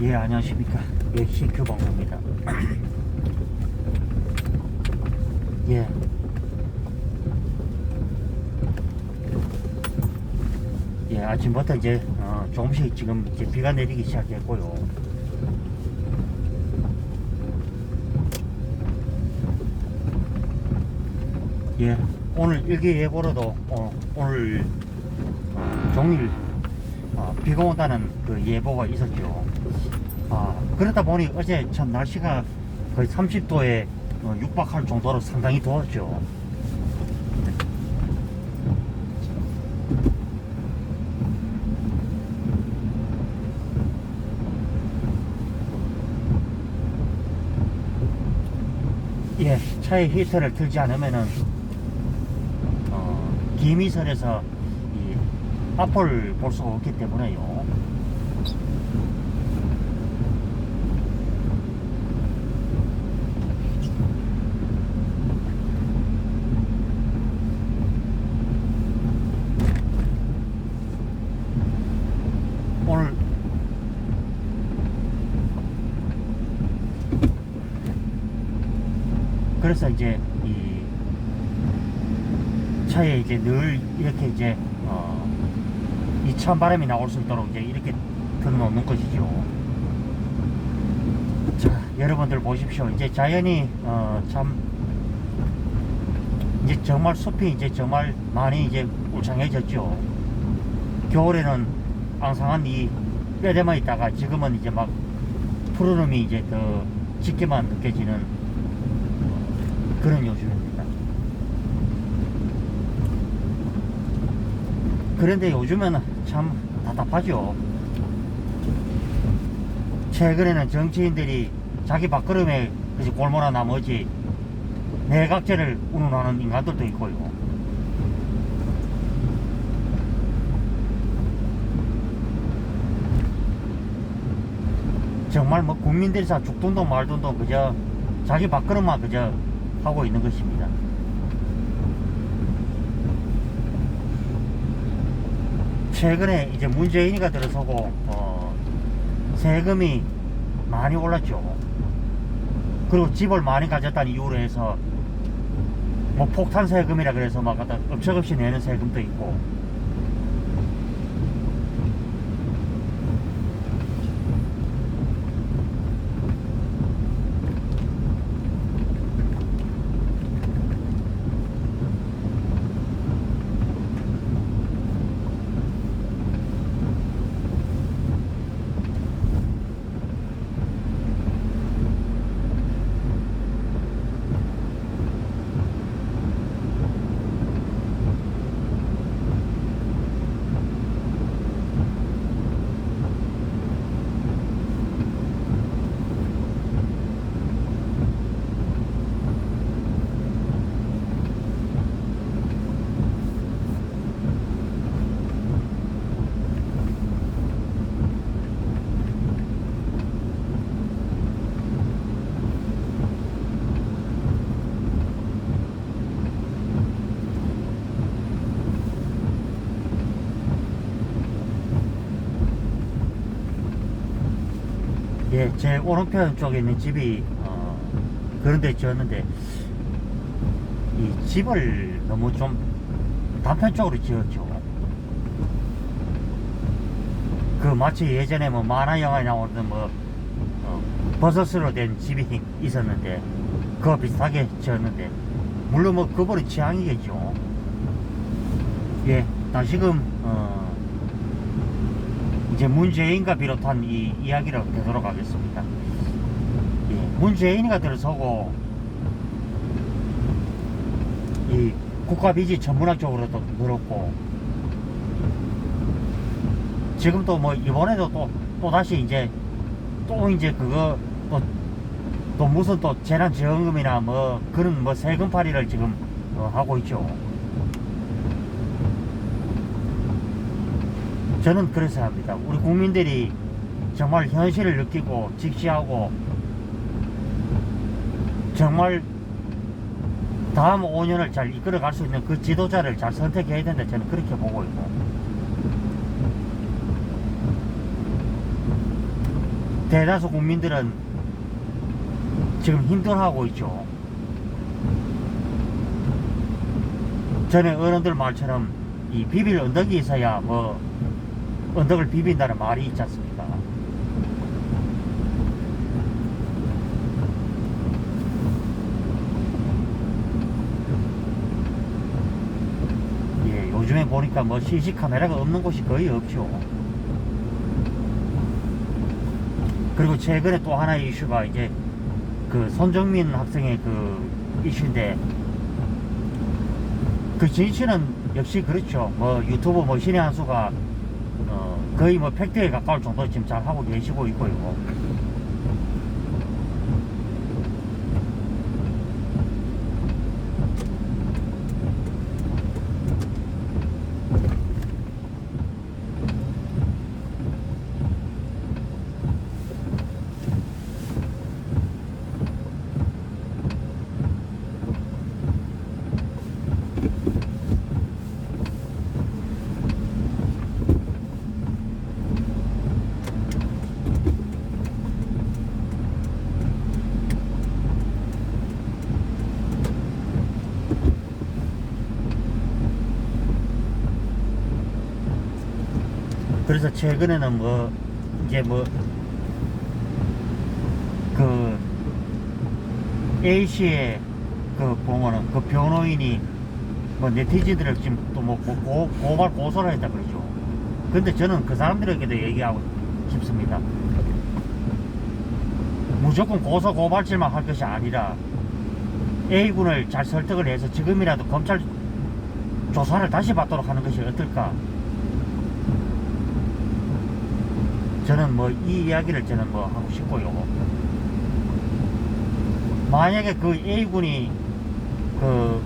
예, 안녕하십니까. 예, CQ 방송입니다. 예. 예, 아침부터 이제, 어, 조금씩 지금 이제 비가 내리기 시작했고요. 예, 오늘 일기예보로도, 어, 오늘, 어, 종일, 어, 비가 온다는 그 예보가 있었죠. 아, 그러다 보니 어제 참 날씨가 거의 30도에 어, 육박할 정도로 상당히 더웠죠. 예, 차에 히터를 틀지 않으면은 어, 기미선에서 이 앞을 볼 수가 없기 때문에요. 오늘 그래서 이제 이 차에 이제 늘 이렇게 이제 어, 이 찬 바람이 나올 수 있도록 이제 이렇게 틀어놓는 것이죠. 자, 여러분들 보십시오. 이제 자연이 어, 참 이제 정말 숲이 이제 정말 많이 이제 울창해졌죠. 겨울에는 앙상한 이 뼈대만 있다가 지금은 이제 막 푸르름이 이제 더 짙게만 느껴지는 그런 요즘입니다. 그런데 요즘은 참 답답하죠. 최근에는 정치인들이 자기 밥그릇에 골몰아 나머지 내각제를 운운하는 인간들도 있고요. 정말 뭐 국민들이 다 죽돈도 말돈도 그저 자기 밥그릇만 그저 하고 있는 것입니다. 최근에 이제 문재인이가 들어서고 어, 세금이 많이 올랐죠. 그리고 집을 많이 가졌다는 이유로 해서 뭐 폭탄 세금이라 그래서 막 갖다 엎쳐없이 내는 세금도 있고 예, 제 오른편 쪽에 있는 집이 어, 그런 데 지었는데 이 집을 너무 좀 단편적으로 지었죠. 그 마치 예전에 뭐 만화 영화에 나오는 뭐 어, 버섯으로 된 집이 있었는데 그거 비슷하게 지었는데 물론 뭐 그분의 취향이겠죠. 예, 다시금 어, 이제 문재인과 비롯한 이 이야기를 되도록 하겠습니다. 예, 문재인이가 들어서고 이 국가비지 전문학 쪽으로도 늘었고 지금 또 뭐 이번에도 또, 또 다시 이제 또 이제 그거 또, 또 무슨 또 재난지원금이나 뭐 그런 뭐 세금팔이를 지금 어, 하고 있죠. 저는 그래서 합니다. 우리 국민들이 정말 현실을 느끼고 직시하고 정말 다음 5년을 잘 이끌어 갈 수 있는 그 지도자를 잘 선택해야 된다. 저는 그렇게 보고 있고. 대다수 국민들은 지금 힘들어하고 있죠. 전에 어른들 말처럼 이 비빌 언덕이 있어야 뭐 언덕을 비빈다는 말이 있지 않습니까? 예, 요즘에 보니까 뭐 CC 카메라가 없는 곳이 거의 없죠. 그리고 최근에 또 하나의 이슈가 이제 그 손정민 학생의 그 이슈인데 그 진실은 역시 그렇죠. 뭐 유튜브 뭐 신의 한 수가 어 거의 뭐 팩트에 가까울 정도 지금 잘 하고 계시고 있고요. 그래서 최근에는 뭐 이제 뭐 그 A씨의 그 보면은 그 변호인이 뭐 네티즌들을 지금 또뭐 고발 고소를 했다 그러죠. 근데 저는 그 사람들에게도 얘기하고 싶습니다. 무조건 고소 고발질만 할 것이 아니라 A군을 잘 설득을 해서 지금이라도 검찰 조사를 다시 받도록 하는 것이 어떨까? 저는 뭐 이 이야기를 저는 뭐 하고 싶고요. 만약에 그 A군이 그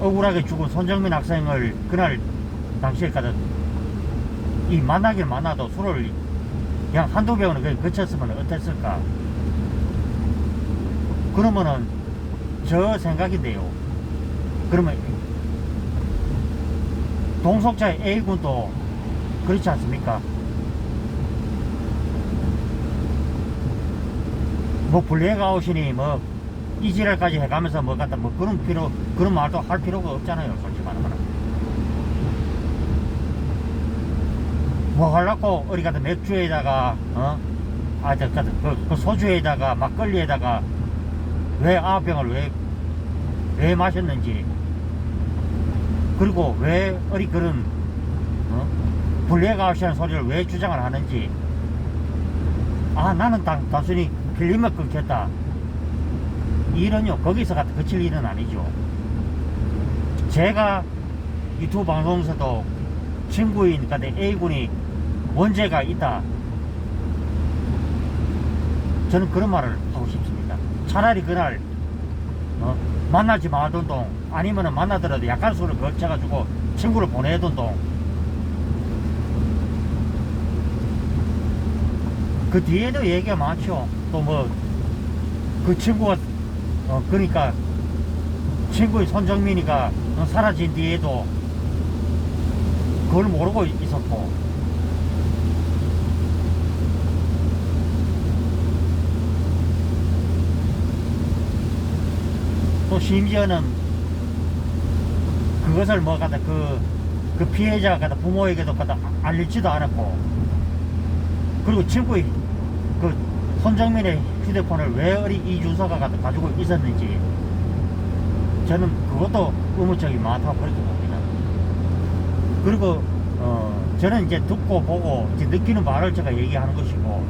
억울하게 죽은 손정민 학생을 그날 당시에 가다 이 만나길 만나도 술을 그냥 한두 병은 그냥 그쳤으면 어땠을까? 그러면은 저 생각인데요. 그러면 동석자 A군도 그렇지 않습니까? 뭐 블랙아웃이니 뭐 이지랄까지 해가면서 뭐 갖다 뭐 그런 필요 그런 말도 할 필요가 없잖아요 솔직히 말하면 뭐 하려고 어디 가다 맥주에다가 어? 아, 저, 저, 그, 그 소주에다가 막걸리에다가 왜 아홉 병을 왜, 왜 마셨는지 그리고 왜 어리 그런 어? 블랙아웃이라는 소리를 왜 주장을 하는지 아 나는 단, 단순히 필름을 끊겼다. 일은요 거기서 갖다 그칠 일은 아니죠. 제가 유튜브 방송에서도 친구인 근데 A군이 원죄가 있다. 저는 그런 말을 하고 싶습니다. 차라리 그날 어, 만나지 말던 동 아니면은 만나더라도 약간 수를 걸쳐가지고 친구를 보내던 동 그 뒤에도 얘기가 많죠. 또 뭐, 그 친구가, 어, 그러니까, 친구의 손정민이가 어, 사라진 뒤에도 그걸 모르고 있었고, 또 심지어는 그것을 뭐 갖다 그, 그 피해자가 갖다 부모에게도 갖다 알리지도 않았고, 그리고 친구의 그 손정민의 휴대폰을 왜 어리 이준서가 가- 가지고 있었는지 저는 그것도 의문점이 많다고 그렇게 봅니다. 그리고 어 저는 이제 듣고 보고 이제 느끼는 말을 제가 얘기하는 것이고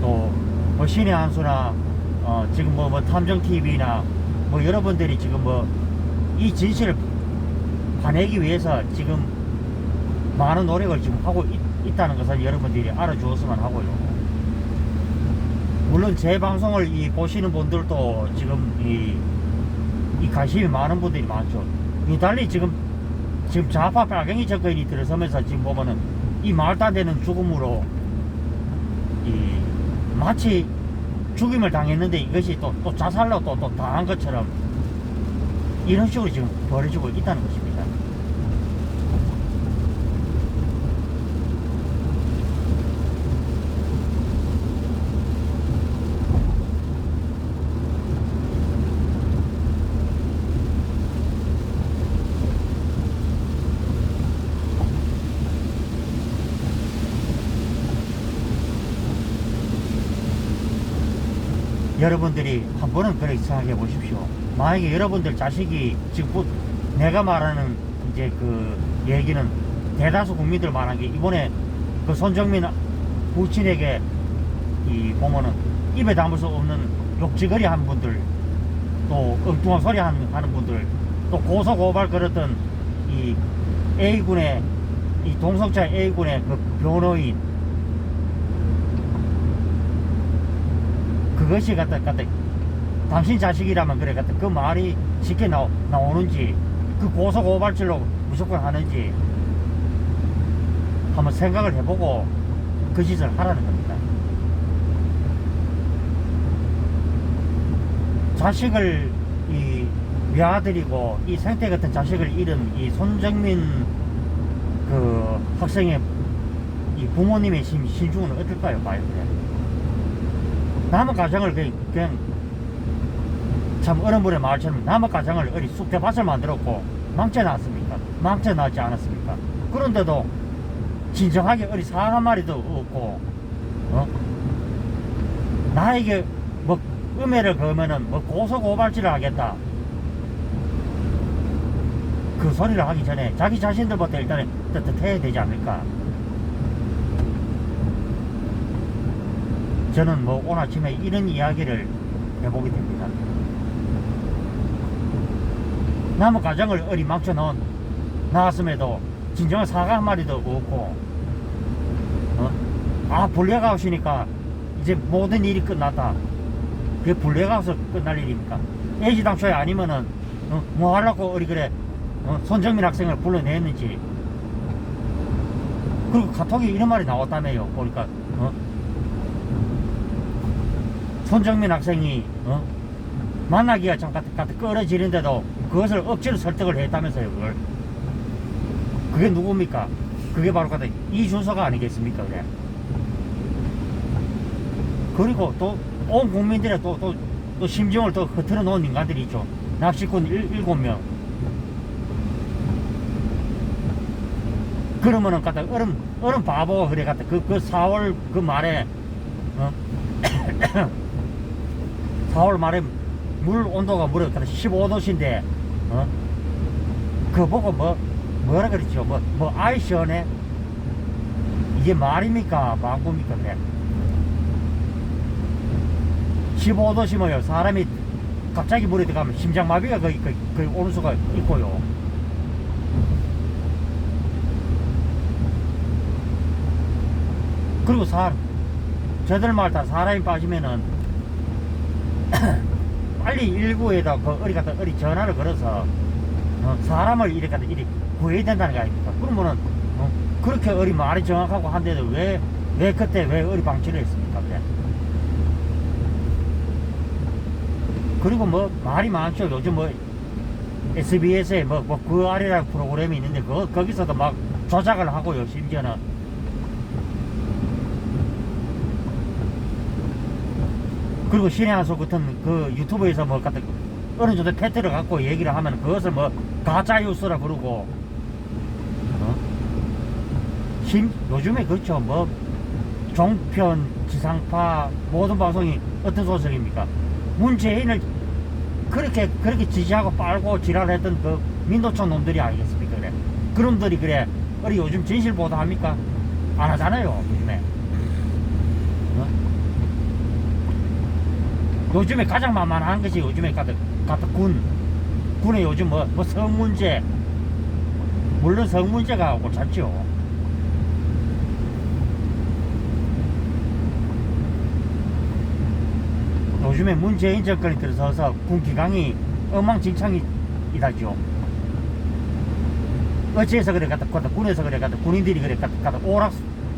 또뭐 신의 한수나 어 지금 뭐, 뭐 탐정 TV나 뭐 여러분들이 지금 뭐 이 진실을 파내기 위해서 지금 많은 노력을 지금 하고 있, 다는 것을 여러분들이 알아주었으면 하고요. 물론 제 방송을 이 보시는 분들도 지금 이, 이 관심이 많은 분들이 많죠. 이 달리 지금 지금 좌파 빨갱이 정권이 들어서면서 지금 보면은 이 말도 안 되는 죽음으로 이 마치 죽임을 당했는데 이것이 또, 또 자살로 또, 또 당한 것처럼 이런 식으로 지금 벌어지고 있다는 것입니다. 여러분들이 한 번은 그렇게 생각해 보십시오. 만약에 여러분들 자식이 지금 부- 내가 말하는 이제 그 얘기는 대다수 국민들 말한 게 이번에 그 손정민 부친에게 이 보면은 입에 담을 수 없는 욕지거리 한 분들 또 엉뚱한 소리 하는, 하는 분들 또 고소 고발 걸었던 이 A군의 이 동성차 A군의 그 변호인 그것이 갖다 갖다 당신 자식이라면 그래 갖다 그 말이 쉽게 나, 나오는지 그 고소 고발질로 무조건 하는지 한번 생각을 해보고 그 짓을 하라는 겁니다. 자식을 이 외아들이고 이 생태 같은 자식을 잃은 이 손정민 그 학생의 이 부모님의 심, 신중은 어떨까요? 그래. 남의 가정을 그냥, 그냥 참 어른분의 말처럼 남의 가정을 어리 쑥대밭을 만들었고 망쳐놨습니까? 망쳐놨지 않았습니까? 그런데도 진정하게 어리 사한 마리도 없고 어? 나에게 뭐 음해를 걸면은 뭐 고소고발질을 하겠다 그 소리를 하기 전에 자기 자신들부터 일단 떳떳해야 되지 않을까 저는 뭐 오늘 아침에 이런 이야기를 해보게 됩니다 남의 가정을 어리 망쳐 놓은 나왔음에도 진정한 사과 한 마리도 없고 어? 아 불려가 오시니까 이제 모든 일이 끝났다 그게 불려가 와서 끝날 일입니까 애지 당초에 아니면은 어? 뭐 하려고 어리 그래 어? 손정민 학생을 불러냈는지 그리고 카톡에 이런 말이 나왔다며요 보니까 어? 손정민 학생이 어? 만나기가 좀 같, 같 끌어지는데도 그것을 억지로 설득을 했다면서요 그걸? 그게 누굽니까? 그게 바로 같은 이준서가 아니겠습니까 그래 그리고 또 온 국민들의 또, 또, 또 심정을 또 흐트러 놓은 인간들이 있죠 일, 일곱 명. 그러면은 갖다 얼음 얼음 바보가 그래 갖다. 그, 그 4월 그 말에 어? 4월 말에 물 온도가 무려 15도씨인데 어? 그거 보고 뭐 뭐라 그랬죠? 뭐, 뭐 아이 시원해 이게 말입니까? 망고입니까? 그래 15도씨면요? 사람이 갑자기 물에 들어가면 심장마비가 거의, 거의, 거의 오는 수가 있고요. 그리고 사 저들 말다 사람이 빠지면은 빨리 일부에다 그 어리 갖다 어리 전화를 걸어서 어, 사람을 이렇게 갖다 이리 구해야 된다는 거 아닙니까? 그러면은 어, 그렇게 어리 말이 정확하고 한데도 왜 왜 그때 왜 어리 방치를 했습니까? 그래? 그리고 뭐 말이 많죠. 요즘 뭐 SBS에 뭐, 뭐, 그 아래라는 프로그램이 있는데, 그, 거기서도 막 조작을 하고요, 심지어는. 그리고 신의 한수 같은 그 유튜브에서 뭐 같은 어느 정도 패트를 갖고 얘기를 하면 그것을 뭐 가짜 뉴스라 그러고 어? 심, 요즘에 그렇죠. 뭐 종편 지상파 모든 방송이 어떤 소설입니까? 문재인을 그렇게 그렇게 지지하고 빨고 지랄했던 그 민노총 놈들이 아니겠습니까 그래? 그놈들이 그래. 우리 요즘 진실 보도합니까? 안 하잖아요 요즘에 어? 요즘에 가장 만만한 것이 요즘에 가득, 가득 군. 군에 요즘 뭐, 뭐 성문제. 물론 성문제가 옳잖죠. 요즘에 문재인 정권이 들어서서 군 기강이 엉망진창이다죠. 어찌해서 그래 갖다 군에서 그래 갖다 군인들이 그래 갖다 오락,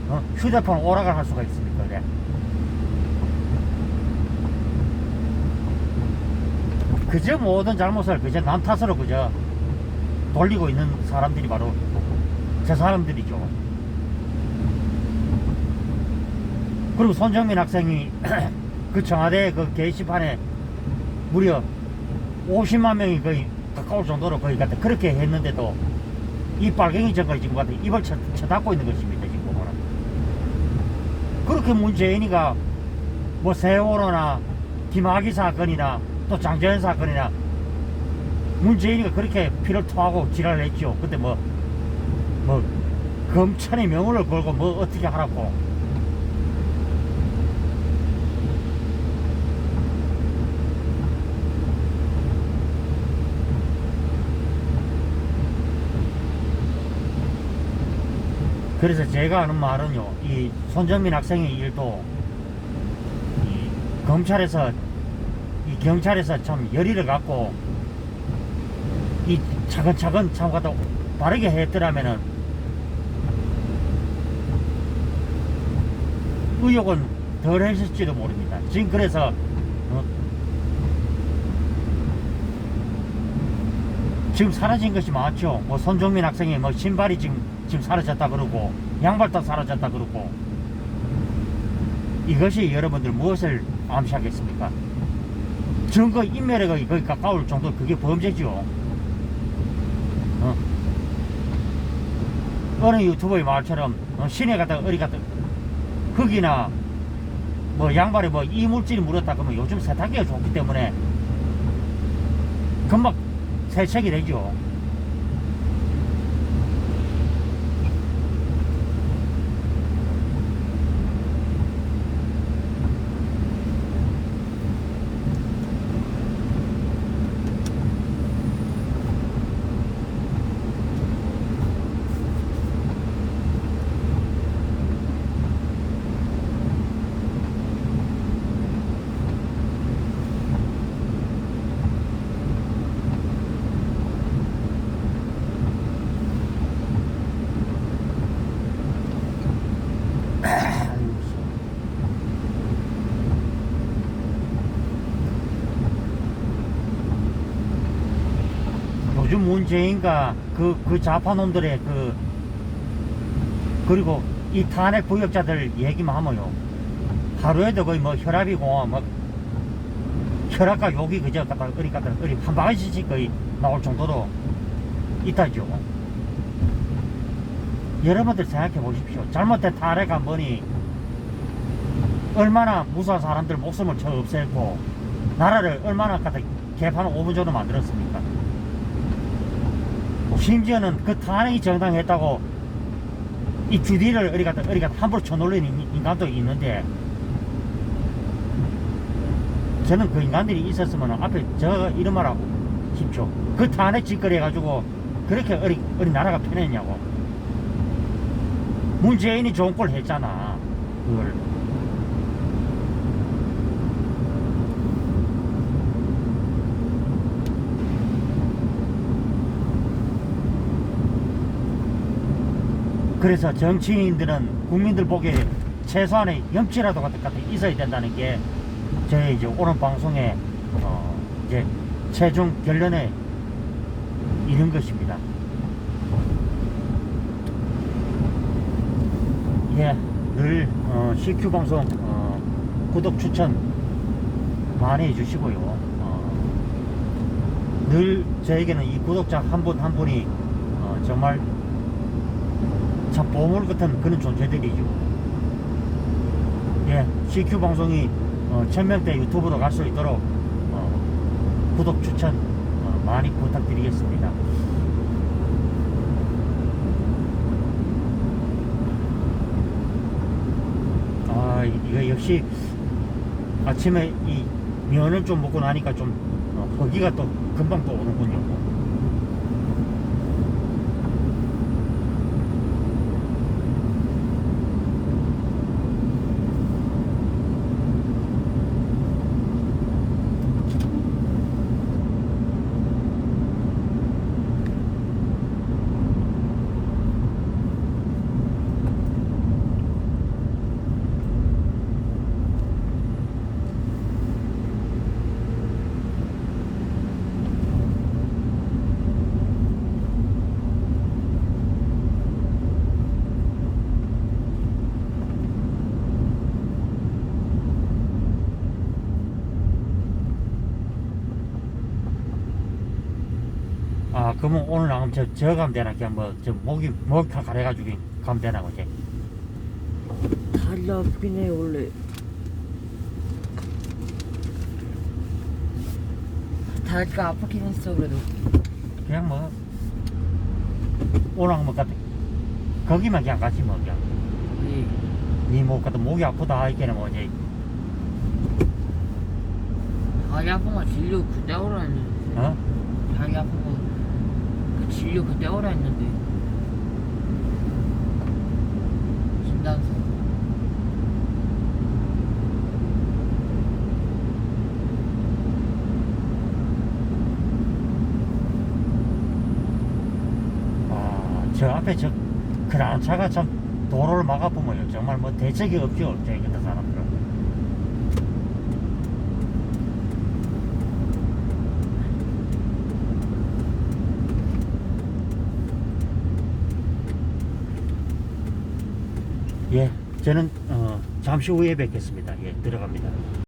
어? 휴대폰 오락을 할 수가 있습니까? 그래. 그저 모든 잘못을 그저 남 탓으로 그저 돌리고 있는 사람들이 바로 저 사람들이죠. 그리고 손정민 학생이 그 청와대 그 게시판에 무려 50만 명이 거의 가까울 정도로 거의 같아 그렇게 했는데도 이 빨갱이 정권이 지금 같아 입을 쳐, 쳐닫고 있는 것입니다 지금 보면 그렇게 문재인이가 뭐 세월호나 김학의 사건이나 또 장재현 사건이나 문재인이가 그렇게 피를 토하고 지랄을 했죠. 근데 뭐, 뭐, 검찰의 명운을 걸고 뭐 어떻게 하라고. 그래서 제가 하는 말은요, 이 손정민 학생의 일도 이 검찰에서 이 경찰에서 참 열의를 갖고 이 차근차근 참 갖다 바르게 했더라면은 의욕은 덜 했을지도 모릅니다. 지금 그래서 어, 지금 사라진 것이 많죠. 뭐 손정민 학생의 뭐 신발이 지금 지금 사라졌다 그러고 양발도 사라졌다 그러고 이것이 여러분들 무엇을 암시하겠습니까? 증거 인멸에 거의 거의 가까울 정도 그게 범죄죠. 어. 어느 유튜버의 말처럼 어, 시내 갔다 어디 갔다 흙이나 뭐 양발에 뭐 이물질이 묻었다 그러면 요즘 세탁기가 좋기 때문에 금방 세척이 되죠. 요즘 문재인과 그, 그 좌파놈들의 그, 그리고 이 탄핵 부역자들 얘기만 하면요. 하루에도 거의 뭐 혈압이고, 뭐, 혈압과 욕이 그저 갖다, 어리 갖다, 어리 한 방울씩 거의 나올 정도로 있다죠. 여러분들 생각해 보십시오. 잘못된 탄핵 한 번이 얼마나 무수한 사람들 목숨을 쳐 없애고, 나라를 얼마나 갖다 개판 5분 정도 만들었습니까? 심지어는 그 탄핵이 정당했다고 이 주디를 어디 갔다 어디 갔다 함부로 쳐놀리는 인- 인간도 있는데 저는 그 인간들이 있었으면 앞에 저 이런 말 하고 싶죠. 그 탄핵 짓거리 해가지고 그렇게 어리, 어리 나라가 편했냐고. 문재인이 좋은 꼴 했잖아. 그걸. 그래서 정치인들은 국민들 보기에 최소한의 염치라도 같은 같은 있어야 된다는 게 저희 이제 오늘 방송의 어 이제 최종 결론에 이른 것입니다. 예, 늘 어, CQ 방송 어, 구독 추천 많이 해주시고요. 어, 늘 저에게는 이 구독자 한 분한 분이 어, 정말 참 보물 같은 그런 존재들이죠. 예, CQ 방송이 어, 1000명대 유튜브로 갈 수 있도록 어, 구독 추천 어, 많이 부탁드리겠습니다. 아, 이거 역시 아침에 이 면을 좀 먹고 나니까 좀 어, 허기가 또 금방 또 오는군요. 아, 그러면 오늘 나가면 저, 저 가면 되나? 그냥 뭐, 저 목이, 목이 가래가지고 가면 되나? 다리 아프긴 해 원래 다리가 아프긴 했어 그래도 그냥 뭐 오랑 뭐 같아 거기만 그냥 갔지 뭐 그냥 예. 니뭐 같은 목이 아프다 이게는 뭐지 다리 아픈 거 진료 그때 오라 했는데 어? 다리 아픈 거그 진료 그때 오라 했는데. 진단서 아 저 앞에 저 그런 차가 참 도로를 막아보면 정말 뭐 대책이 없죠 저기 같은 사람들은 예 저는 어, 잠시 후에 뵙겠습니다. 예 들어갑니다